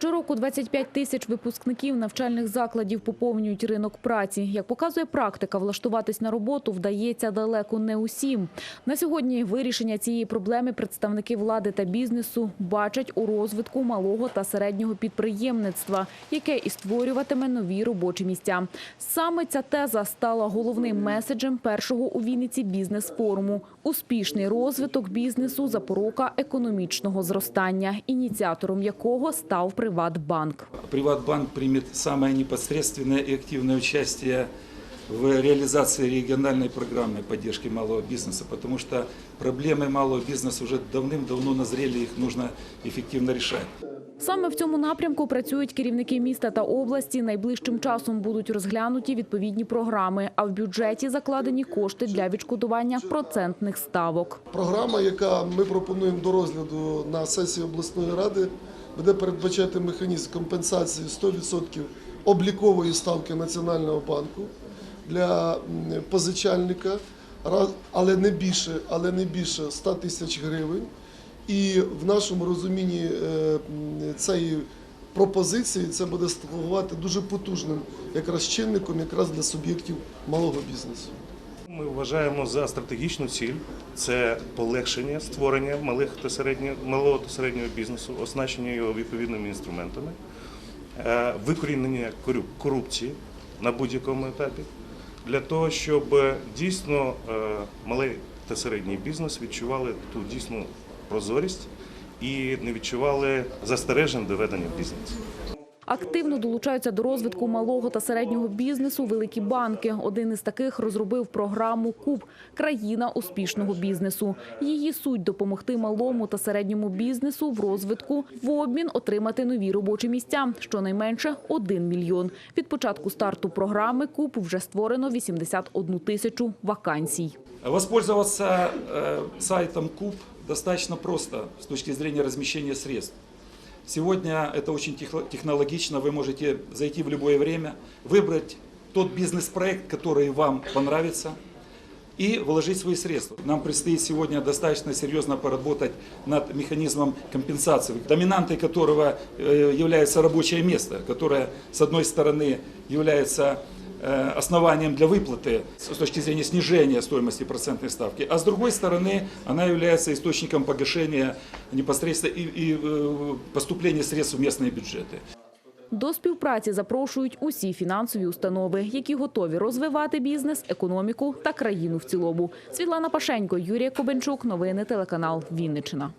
Щороку 25 тисяч випускників навчальних закладів поповнюють ринок праці. Як показує практика, влаштуватись на роботу вдається далеко не усім. На сьогодні вирішення цієї проблеми представники влади та бізнесу бачать у розвитку малого та середнього підприємництва, яке і створюватиме нові робочі місця. Саме ця теза стала головним меседжем першого у Вінниці бізнес-форуму Успішний розвиток бізнесу – запорука економічного зростання, ініціатором якого став Приватбанк. Приватбанк примет самое непосредственное и активное участие в реализации региональной программы поддержки малого бизнеса, потому что проблемы малого бизнеса уже давным-давно назрели, их нужно эффективно решать. Саме в цьому напрямку працюють керівники міста та області. Найближчим часом будуть розглянуті відповідні програми, а в бюджеті закладені кошти для відшкодування процентних ставок. Програма, яка ми пропонуємо до розгляду на сесії обласної ради, буде передбачати механізм компенсації 100% облікової ставки Національного банку для позичальника, але не більше, але не більше 100 тисяч гривень. І в нашому розумінні е, цієї пропозиції це буде слугувати дуже потужним якраз чинником якраз для суб'єктів малого бізнесу. Ми вважаємо за стратегічну ціль це полегшення створення малих та середнього малого та середнього бізнесу, оснащення його відповідними інструментами, е, викорінення корупції на будь-якому етапі, для того, щоб е, дійсно малий та середній бізнес відчували ту дійсну прозорість і не відчували застережень до ведення бізнесу. Активно долучаються до розвитку малого та середнього бізнесу великі банки. Один із таких розробив програму КУП – країна успішного бізнесу. Її суть допомогти малому та середньому бізнесу в розвитку в обмін отримати нові робочі місця. Щонайменше 1 мільйон. Від початку старту програми КУП вже створено 81 тисячу вакансій. Воспользоваться э, сайтом КУП достаточно просто с точки зрения размещения средств. Сегодня это очень техно- технологично, вы можете зайти в любое время, выбрать тот бизнес-проект, который вам понравится, и вложить свои средства. Нам предстоит сегодня достаточно серьезно поработать над механизмом компенсации, доминантой которого э, является рабочее место, которое, с одной стороны, является основанием для выплаты с точки зрения снижения стоимости процентной ставки, а с другой стороны, она является источником погашения непосредственно и, и, э, поступления средств в местные бюджеты. До співпраці запрошують усі фінансові установи, які готові розвивати бізнес, економіку та країну в цілому. Світлана Пашенько, Юрія Кобенчук. Новини телеканал Вінниччина.